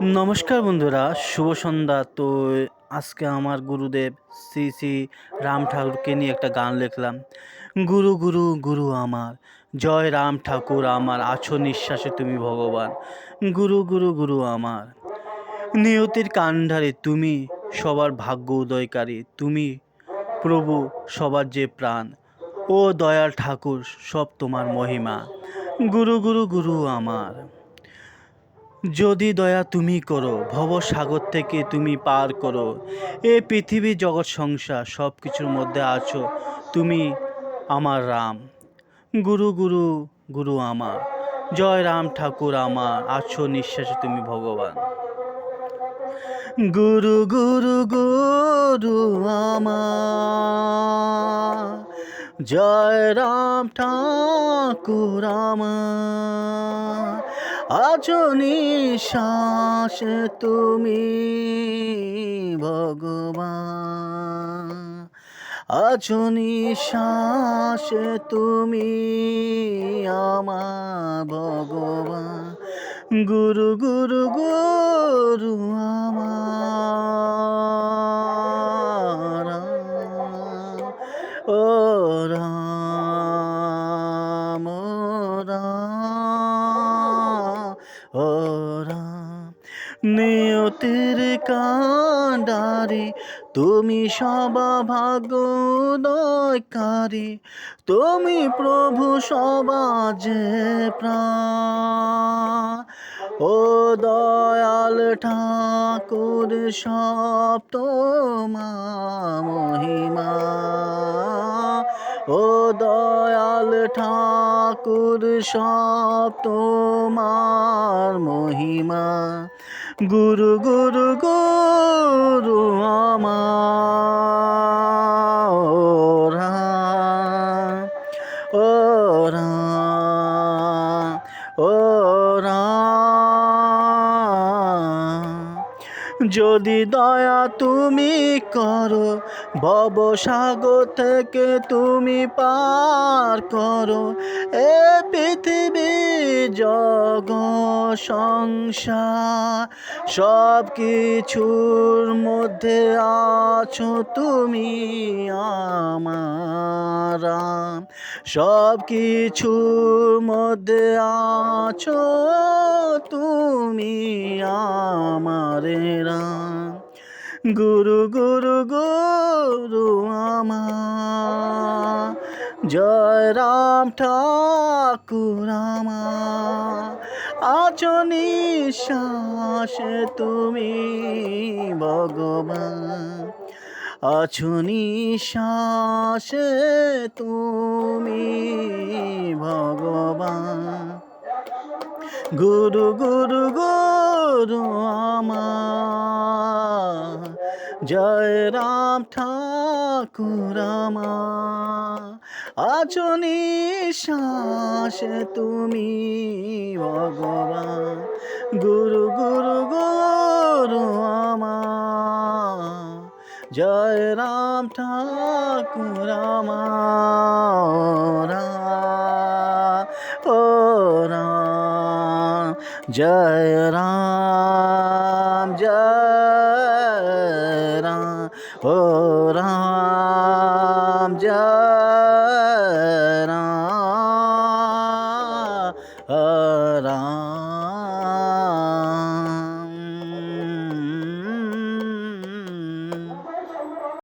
নমস্কার বন্ধুরা, শুভ সন্ধ্যা। তো আজকে আমার গুরুদেব শ্রী শ্রী রাম ঠাকুরকে নিয়ে একটা গান লিখলাম। গুরু গুরু গুরু আমার, জয় রাম ঠাকুর আমার, আছো নিঃশ্বাসে তুমি ভগবান। গুরু গুরু গুরু আমার, নিয়তির কান্ডারে তুমি সবার ভাগ্য উদয়কারী, তুমি প্রভু সবার যে প্রাণ, ও দয়াল ঠাকুর সব তোমার মহিমা। গুরু গুরু গুরু আমার যদি দয়া তুমি করো ভব সাগর থেকে তুমি পার করো। এ পৃথিবী জগৎ সংসার সব কিছুর মধ্যে আছো তুমি আমার রাম। গুরু গুরু গুরু আমার, জয় রাম ঠাকুর আমার, আছো নিঃশ্বাসে তুমি ভগবান। গুরু গুরু গুরু আমার, জয় রাম ঠাকুর আমার। আছো নিঃশ্বাস তুমি ভগবান। আছো নিঃশ্বাস তুমি আমার ভগবান। গুরু গুরু গুরু নিয়তির কাণ্ডারি তুমি সবা ভাগ্যদয়কারী তুমি প্রভু সবাজে ও দয়াল ঠাকুর সব তোমার মহিমা ও দয়াল ঠাকুর সব তোমার মহিমা। গুরু গুরু গুরু আমার। ও রাম যদি দয়া তুমি করো ভব সাগর থেকে তুমি পার করো, এ পৃথিবী জগ সংসার সব কিছুর মধ্যে আছো তুমি আমার। সব কিছুর মধ্যে আছো তুমি আমার গুরু গুরু গুরু আমার জয় রাম ঠাকুর আমার আছো নিঃশ্বাসে তুমি ভগবান। আছো নিঃশ্বাসে তুমি ভগবান। গুরু গুরু গুরু আমার জয় রাম ঠাকুর আমার আছো নিঃশ্বাসে তুমি, ভগবান। গুরু গুরু গুরু আমার জয় রাম ঠাকুর আমার ও রাম। ஜய ராம் ஜய ராம் ஓ ராம் ஜய ராம் ராம்.